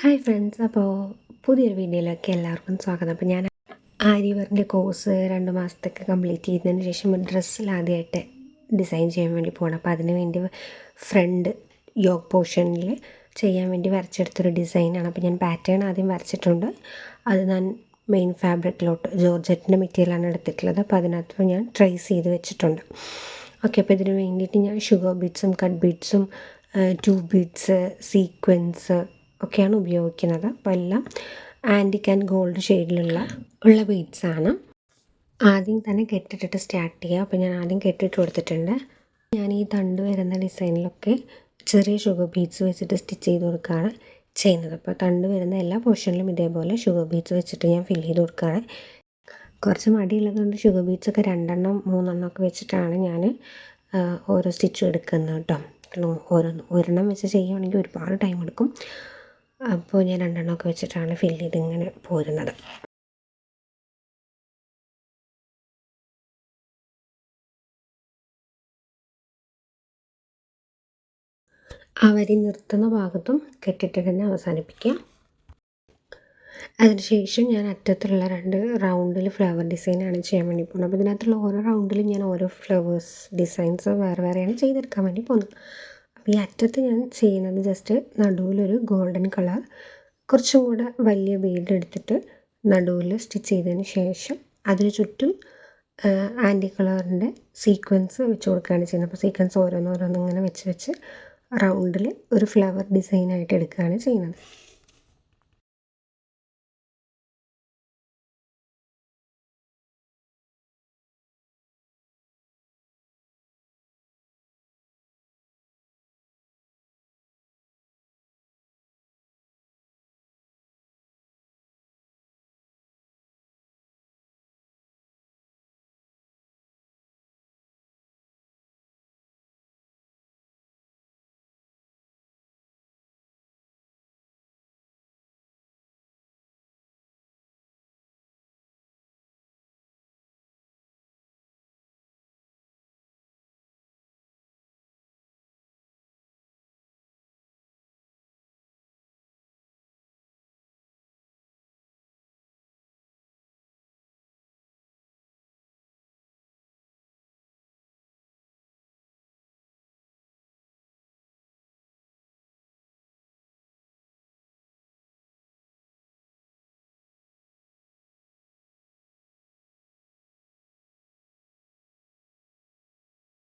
Hi friends അപ്പോൾ പുതിയൊരു വീഡിയോയിലേക്ക് എല്ലാവർക്കും സ്വാഗതം. അപ്പോൾ ഞാൻ ആര്യവറിന്റെ കോഴ്സ് രണ്ട് മാസത്തേക്ക് കംപ്ലീറ്റ് ചെയ്തതിന് ശേഷം ഡ്രസ്സിൽ ആദ്യമായിട്ട് ഡിസൈൻ ചെയ്യാൻ വേണ്ടി പോകണം അപ്പോൾ അതിന് വേണ്ടി ഫ്രണ്ട് യോഗ പോർഷനിൽ ചെയ്യാൻ വേണ്ടി വരച്ചെടുത്തൊരു ഡിസൈനാണ് അപ്പോൾ ഞാൻ പാറ്റേൺ ആദ്യം വരച്ചിട്ടുണ്ട്. അത് ഞാൻ മെയിൻ ഫാബ്രിക്കിലോട്ട് ജോർജറ്റിന്റെ മെറ്റീരിയലാണ് എടുത്തിട്ടുള്ളത്. അപ്പോൾ അതിനകത്ത് ഞാൻ ട്രേസ് ചെയ്ത് വെച്ചിട്ടുണ്ട്. ഓക്കെ അപ്പോൾ ഇതിന് വേണ്ടിയിട്ട് ഞാൻ ഷുഗർ ബീഡ്സും കട്ട് ബീഡ്സും ട്യൂബ് ബീഡ്സ് സീക്വൻസ് ഒക്കെയാണ് ഉപയോഗിക്കുന്നത്. അപ്പോൾ എല്ലാം ആന്റിക് ആൻഡ് ഗോൾഡ് ഷെയ്ഡിലുള്ള ഉള്ള ബീഡ്സാണ് ആദ്യം തന്നെ കെട്ടിട്ടിട്ട് സ്റ്റാർട്ട് ചെയ്യുക അപ്പോൾ ഞാൻ ആദ്യം കെട്ടിട്ട് കൊടുത്തിട്ടുണ്ട്. ഞാൻ ഈ തണ്ട് വരുന്ന ഡിസൈനിലൊക്കെ ചെറിയ ഷുഗർ ബീഡ്സ് വെച്ചിട്ട് സ്റ്റിച്ച് ചെയ്ത് കൊടുക്കുകയാണ് ചെയ്യുന്നത്. അപ്പോൾ തണ്ട് വരുന്ന എല്ലാ പോർഷനിലും ഇതേപോലെ ഷുഗർ ബീഡ്സ് വെച്ചിട്ട് ഞാൻ ഫില്ല് ചെയ്ത് കൊടുക്കുകയാണ്. കുറച്ച് മടിയുള്ളതുകൊണ്ട് ഷുഗർ ബീഡ്സൊക്കെ രണ്ടെണ്ണം മൂന്നെണ്ണം ഒക്കെ വെച്ചിട്ടാണ് ഞാൻ ഓരോ സ്റ്റിച്ചും എടുക്കുന്നത് കേട്ടോ. ഓരോ ഒരെണ്ണം വെച്ച് ചെയ്യുകയാണെങ്കിൽ ഒരുപാട് ടൈം എടുക്കും. അപ്പോൾ ഞാൻ രണ്ടെണ്ണമൊക്കെ വെച്ചിട്ടാണ് ഫിൽ ചെയ്ത് ഇങ്ങനെ പോരുന്നത്. ആ വരി നിർത്തുന്ന ഭാഗത്തും കെട്ടിട്ട് തന്നെ അവസാനിപ്പിക്കുക അതിനുശേഷം ഞാൻ അറ്റത്തുള്ള രണ്ട് റൗണ്ടിൽ ഫ്ലവർ ഡിസൈനാണ് ചെയ്യാൻ വേണ്ടി പോകുന്നത്. അപ്പോൾ ഇതിനകത്തുള്ള ഓരോ റൗണ്ടിലും ഞാൻ ഓരോ ഫ്ലവേഴ്സ് ഡിസൈൻസ് വേറെ വേറെയാണ് ചെയ്തെടുക്കാൻ വേണ്ടി പോകുന്നത്. അപ്പോൾ ഈ അറ്റത്ത് ഞാൻ ചെയ്യുന്നത് ജസ്റ്റ് നടുവിലൊരു ഗോൾഡൻ കളർ കുറച്ചും കൂടെ വലിയ ബീഡ് എടുത്തിട്ട് നടുവിൽ സ്റ്റിച്ച് ചെയ്തതിന് ശേഷം അതിന് ചുറ്റും ആന്റി കളറിന്റെ സീക്വൻസ് വെച്ച് കൊടുക്കുകയാണ് ചെയ്യുന്നത്. അപ്പോൾ സീക്വൻസ് ഓരോന്നോരോന്നിങ്ങനെ വെച്ച് വെച്ച് റൗണ്ടിൽ ഒരു ഫ്ലവർ ഡിസൈനായിട്ട് എടുക്കുകയാണ് ചെയ്യുന്നത്.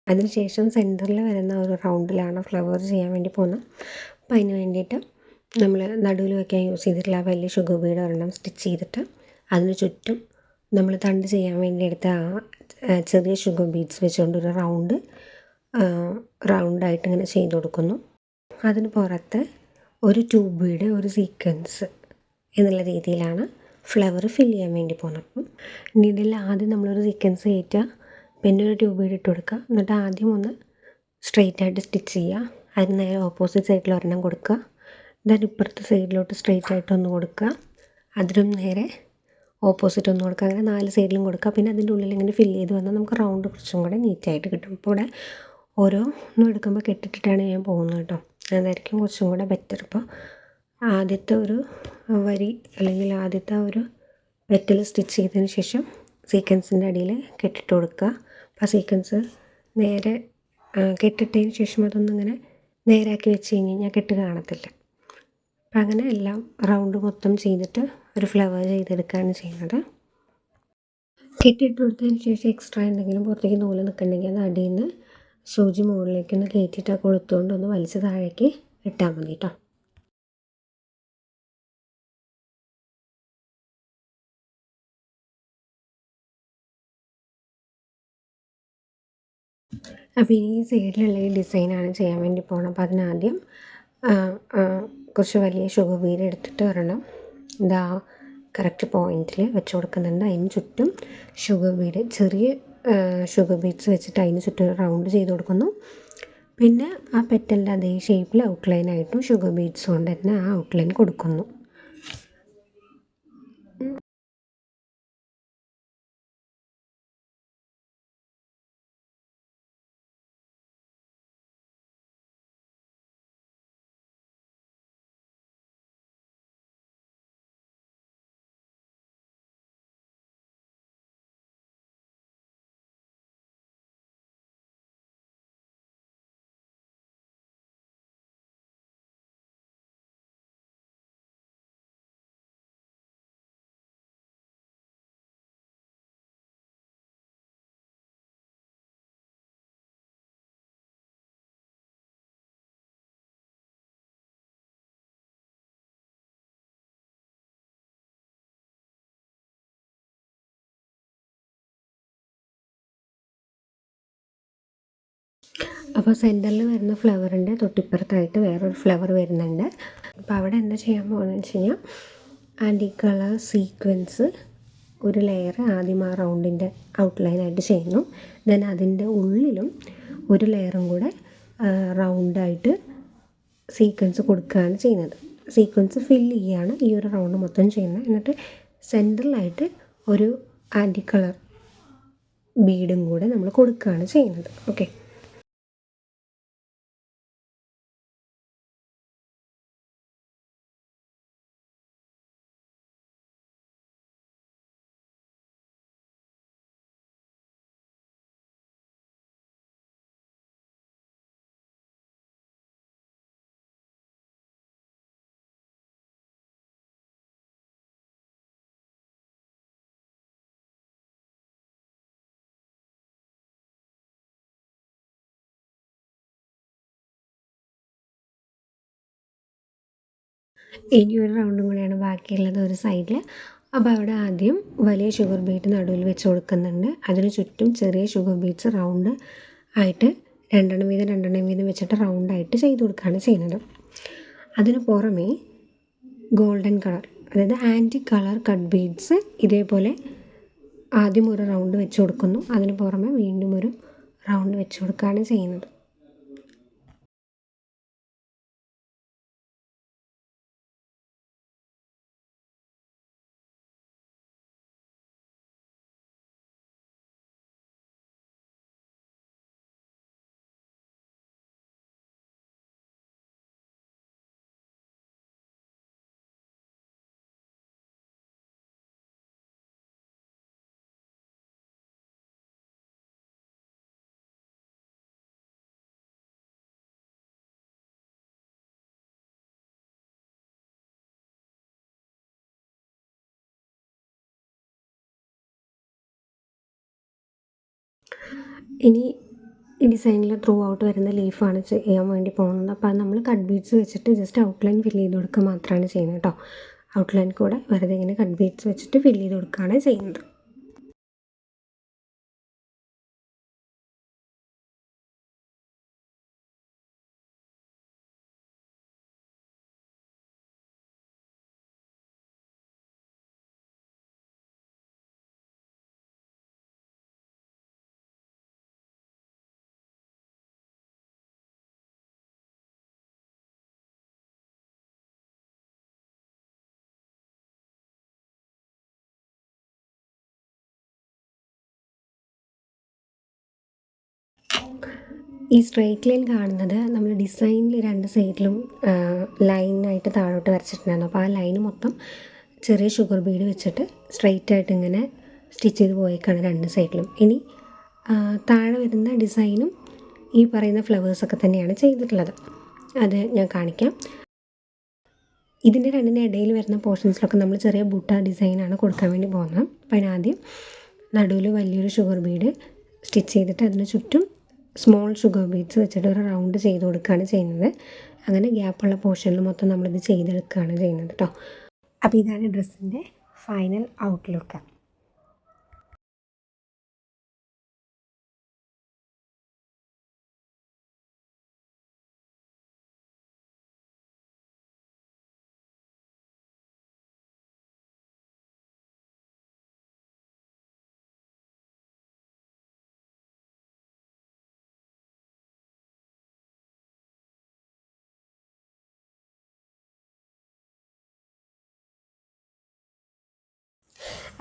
അതിനുശേഷം സെന്ററിൽ വരുന്ന ഒരു റൗണ്ടിലാണ് ഫ്ലവർ ചെയ്യാൻ വേണ്ടി പോകുന്നത്. അപ്പം അതിന് വേണ്ടിയിട്ട് നമ്മൾ നടുവിൽ വയ്ക്കാൻ യൂസ് ചെയ്തിട്ടുള്ള വലിയ ഷുഗർ ബീഡ് ഒരെണ്ണം സ്റ്റിച്ച് ചെയ്തിട്ട് അതിന് ചുറ്റും നമ്മൾ തണ്ട് ചെയ്യാൻ വേണ്ടി എടുത്ത ആ ചെറിയ ഷുഗർ ബീഡ്സ് വെച്ചുകൊണ്ട് ഒരു റൗണ്ട് റൗണ്ടായിട്ട് ഇങ്ങനെ ചെയ്ത് കൊടുക്കുന്നു. അതിന് പുറത്ത് ഒരു ട്യൂബ് ബീഡ് ഒരു സീക്വൻസ് എന്നുള്ള രീതിയിലാണ് ഫ്ലവർ ഫില്ല് ചെയ്യാൻ വേണ്ടി പോകുന്നത്. അപ്പം നീഡിൽ ആദ്യം നമ്മളൊരു സീക്വൻസ് കയറ്റുക. പിന്നെ ഒരു ട്യൂബ് ഇട്ട് കൊടുക്കുക. എന്നിട്ട് ആദ്യം ഒന്ന് സ്ട്രെയിറ്റ് ആയിട്ട് സ്റ്റിച്ച് ചെയ്യുക. അതിന് നേരെ ഓപ്പോസിറ്റ് സൈഡിൽ ഒരെണ്ണം കൊടുക്കുക. ദെൻ ഇപ്പുറത്തെ സൈഡിലോട്ട് സ്ട്രെയിറ്റ് ആയിട്ട് ഒന്ന് കൊടുക്കുക. അതിനും നേരെ ഓപ്പോസിറ്റ് ഒന്ന് കൊടുക്കുക. അങ്ങനെ നാല് സൈഡിലും കൊടുക്കുക. പിന്നെ അതിന്റെ ഉള്ളിൽ ഇങ്ങനെ ഫില്ല് ചെയ്ത് വന്നാൽ നമുക്ക് റൗണ്ട് കുറച്ചും കൂടെ നീറ്റായിട്ട് കിട്ടും. ഇപ്പോൾ ഇവിടെ ഓരോന്നും എടുക്കുമ്പോൾ കെട്ടിട്ടിട്ടാണ് ഞാൻ പോകുന്നത് കേട്ടോ. അതായിരിക്കും കുറച്ചും കൂടെ ബെറ്റർ ഇപ്പോൾ ആദ്യത്തെ ഒരു വരി അല്ലെങ്കിൽ ആദ്യത്തെ ഒരു വെറ്റൽ സ്റ്റിച്ച് ചെയ്തതിന് ശേഷം സീക്വൻസിന്റെ അടിയിൽ കെട്ടിട്ട് കൊടുക്കുക. ആ സീക്വൻസ് നേരെ കെട്ടിട്ടതിന് ശേഷം അതൊന്നും ഇങ്ങനെ നേരാക്കി വെച്ച് കഴിഞ്ഞ് കഴിഞ്ഞാൽ കെട്ട് കാണത്തില്ല. അപ്പം അങ്ങനെ എല്ലാം റൗണ്ട് മൊത്തം ചെയ്തിട്ട് ഒരു ഫ്ലവർ ചെയ്തെടുക്കുകയാണ് ചെയ്യുന്നത്. കെട്ടിട്ട് കൊടുത്തതിന് ശേഷം എക്സ്ട്രാ എന്തെങ്കിലും പുറത്തേക്ക് നൂൽ നിൽക്കുന്നുണ്ടെങ്കിൽ അത് അടിയിൽ നിന്ന് സൂചി മുകളിലേക്ക് ഒന്ന് കയറ്റിയിട്ട് കൊളുത്തുകൊണ്ട് ഒന്ന് വലിച്ച് താഴേക്ക് ഇട്ടാൽ മതി കേട്ടോ. അപ്പോൾ ഈ സൈഡിലുള്ള ഈ ഡിസൈനാണ് ചെയ്യാൻ വേണ്ടി പോകണം അപ്പോൾ അതിനാദ്യം കുറച്ച് വലിയ ഷുഗർ ബീഡ് എടുത്തിട്ട് വരണം ഇതാ കറക്റ്റ് പോയിന്റിൽ വെച്ച് കൊടുക്കുന്നുണ്ട്. അതിന് ചുറ്റും ഷുഗർ ബീഡ് ചെറിയ ഷുഗർ ബീഡ്സ് വെച്ചിട്ട് അതിന് ചുറ്റും റൗണ്ട് ചെയ്ത് കൊടുക്കുന്നു. പിന്നെ ആ പെറ്റലിന്റെ അതേ ഷേപ്പിൽ ഔട്ട്ലൈനായിട്ടും ഷുഗർ ബീഡ്സ് കൊണ്ട് തന്നെ ആ ഔട്ട്ലൈൻ കൊടുക്കുന്നു. അപ്പോൾ സെന്ററിൽ വരുന്ന ഫ്ലവറിന്റെ തൊട്ടിപ്പുറത്തായിട്ട് വേറൊരു ഫ്ലവർ വരുന്നുണ്ട്. അപ്പോൾ അവിടെ എന്താ ചെയ്യാൻ പോകുന്നത് വെച്ച് കഴിഞ്ഞാൽ ആന്റി കളർ സീക്വൻസ് ഒരു ലെയർ ആദ്യം ആ റൗണ്ടിന്റെ ഔട്ട്ലൈനായിട്ട് ചെയ്യുന്നു. ദെൻ അതിന്റെ ഉള്ളിലും ഒരു ലെയറും കൂടെ റൗണ്ടായിട്ട് സീക്വൻസ് കൊടുക്കുകയാണ് ചെയ്യുന്നത്. സീക്വൻസ് ഫില്ല് ചെയ്യുകയാണ് ഈ ഒരു റൗണ്ട് മൊത്തം ചെയ്യുന്നത്. എന്നിട്ട് സെന്ററിലായിട്ട് ഒരു ആന്റി കളർ ബീഡും കൂടെ നമ്മൾ കൊടുക്കുകയാണ് ചെയ്യുന്നത്. ഓക്കെ ഇനി ഒരു റൗണ്ടും കൂടെയാണ് ബാക്കിയുള്ളത് ഒരു സൈഡിൽ അപ്പോൾ അവിടെ ആദ്യം വലിയ ഷുഗർ ബീറ്റ് നടുവിൽ വെച്ച് കൊടുക്കുന്നുണ്ട്. അതിന് ചുറ്റും ചെറിയ ഷുഗർ ബീറ്റ്സ് റൗണ്ട് ആയിട്ട് രണ്ടെണ്ണം വീതം രണ്ടെണ്ണം വീതം വെച്ചിട്ട് റൗണ്ടായിട്ട് ചെയ്ത് കൊടുക്കുകയാണ് ചെയ്യുന്നത്. അതിന് പുറമേ ഗോൾഡൻ കളർ അതായത് ആന്റി കളർ കട്ട് ബീഡ്സ് ഇതേപോലെ ആദ്യം ഒരു റൗണ്ട് വെച്ച് കൊടുക്കുന്നു. അതിന് പുറമെ വീണ്ടും ഒരു റൗണ്ട് വെച്ച് കൊടുക്കുകയാണ് ചെയ്യുന്നത്. ഇനി ഈ ഡിസൈനിൽ ത്രൂ ഔട്ട് വരുന്ന ലീഫാണ് ചെയ്യാൻ വേണ്ടി പോകുന്നത്. അപ്പോൾ നമ്മൾ കട്ട് ബീഡ്സ് വെച്ചിട്ട് ജസ്റ്റ് ഔട്ട്ലൈൻ ഫില്ല് ചെയ്ത് കൊടുക്കുക മാത്രമാണ് ചെയ്യുന്നത് കേട്ടോ ഔട്ട്ലൈൻ കൂടെ വെറുതെ ഇങ്ങനെ കട്ട് ബീഡ്സ് വെച്ചിട്ട് ഫില്ല് ചെയ്ത് കൊടുക്കുകയാണ് ചെയ്യുന്നത്. ഈ സ്ട്രെയിറ്റ് ലൈൻ കാണുന്നത് നമ്മൾ ഡിസൈനിൽ രണ്ട് സൈഡിലും ലൈനായിട്ട് താഴോട്ട് വരച്ചിട്ടുണ്ടായിരുന്നു. അപ്പോൾ ആ ലൈൻ മൊത്തം ചെറിയ ഷുഗർ ബീഡ് വെച്ചിട്ട് സ്ട്രെയിറ്റ് ആയിട്ട് ഇങ്ങനെ സ്റ്റിച്ച് ചെയ്ത് പോയേക്കാണ് രണ്ട് സൈഡിലും ഇനി താഴെ വരുന്ന ഡിസൈനും ഈ പറയുന്ന ഫ്ലവേഴ്സൊക്കെ തന്നെയാണ് ചെയ്തിട്ടുള്ളത്. അത് ഞാൻ കാണിക്കാം. ഇതിന്റെ രണ്ടിന്റെ ഇടയിൽ വരുന്ന പോർഷൻസിലൊക്കെ നമ്മൾ ചെറിയ ബുട്ട ഡിസൈനാണ് കൊടുക്കാൻ വേണ്ടി പോകുന്നത്. അപ്പോൾ അതിനാദ്യം നടുവിൽ വലിയൊരു ഷുഗർ ബീഡ് സ്റ്റിച്ച് ചെയ്തിട്ട് അതിന് ചുറ്റും സ്മോൾ ഷുഗർ ബീഡ്സ് വെച്ചിട്ട് ഒരു റൗണ്ട് ചെയ്ത് കൊടുക്കുകയാണ് ചെയ്യുന്നത്. അങ്ങനെ ഗ്യാപ്പുള്ള പോർഷനിൽ മൊത്തം നമ്മളിത് ചെയ്തെടുക്കുകയാണ് ചെയ്യുന്നത് കേട്ടോ അപ്പോൾ ഇതാണ് ഡ്രസ്സിന്റെ ഫൈനൽ ഔട്ട്ലുക്ക്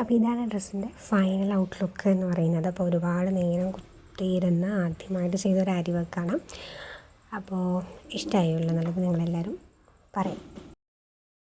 അപ്പോൾ ഇതാണ് ഡ്രസ്സിന്റെ ഫൈനൽ ഔട്ട്ലുക്ക് എന്ന് പറയുന്നത്. അപ്പോൾ ഒരുപാട് നേരം കുത്തിയിരുന്ന് ആദ്യമായിട്ട് ചെയ്തൊരു അരി വർക്കാണ് അപ്പോൾ ഇഷ്ടമായുള്ളൂ എന്നുള്ളത് നിങ്ങളെല്ലാവരും പറയും.